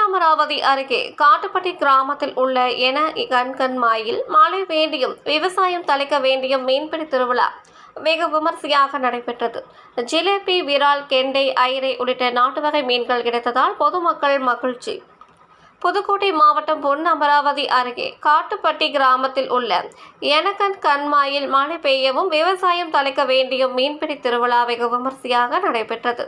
அமராவதி அருகே காட்டுப்பட்டி கிராமத்தில் உள்ள என கண்கண்மாயில் மழை வேண்டியும் விவசாயம் தலைக்க வேண்டியும் மீன்பிடி திருவிழா வெகு விமர்சையாக நடைபெற்றது. ஜிலேபி விரால் கெண்டை ஐரை உள்ளிட்ட நாட்டு வகை மீன்கள் கிடைத்ததால் பொதுமக்கள் மகிழ்ச்சி. புதுக்கோட்டை மாவட்டம் பொன் அமராவதி அருகே காட்டுப்பட்டி கிராமத்தில் உள்ள எனக்கன் கண்மாயில் மழை பெய்யவும் விவசாயம் தலைக்க வேண்டியும் மீன்பிடி திருவிழா வெகு விமர்சையாக நடைபெற்றது.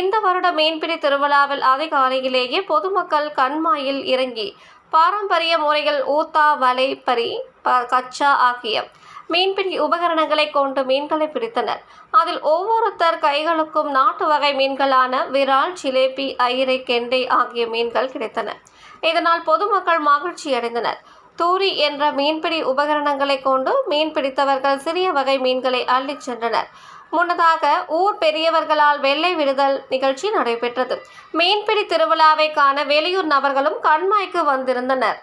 இந்த வருட மீன்பிடி திருவிழாவில் அதிகாலையிலேயே பொதுமக்கள் கண்மாயில் இறங்கி பாரம்பரிய முறைகள் ஊத்தா வலை பறி ப- கச்சா ஆகிய மீன்பிடி உபகரணங்களை கொண்டு மீன்களை பிடித்தனர். அதில் ஒவ்வொருத்தர் கைகளுக்கும் நாட்டு வகை மீன்களான விரால் ஜிலேபி ஐரை கெண்டை ஆகிய மீன்கள் கிடைத்தன. இதனால் பொதுமக்கள் மகிழ்ச்சி அடைந்தனர். தூரி என்ற மீன்பிடி உபகரணங்களை கொண்டு மீன் பிடித்தவர்கள் சிறிய வகை மீன்களை அள்ளிச் சென்றனர். முன்னதாக ஊர் பெரியவர்களால் வெள்ளை விடுதல் நிகழ்ச்சி நடைபெற்றது. மீன்பிடி திருவிழாவை காண வெளியூர் நபர்களும் கண்மாய்க்கு வந்திருந்தனர்.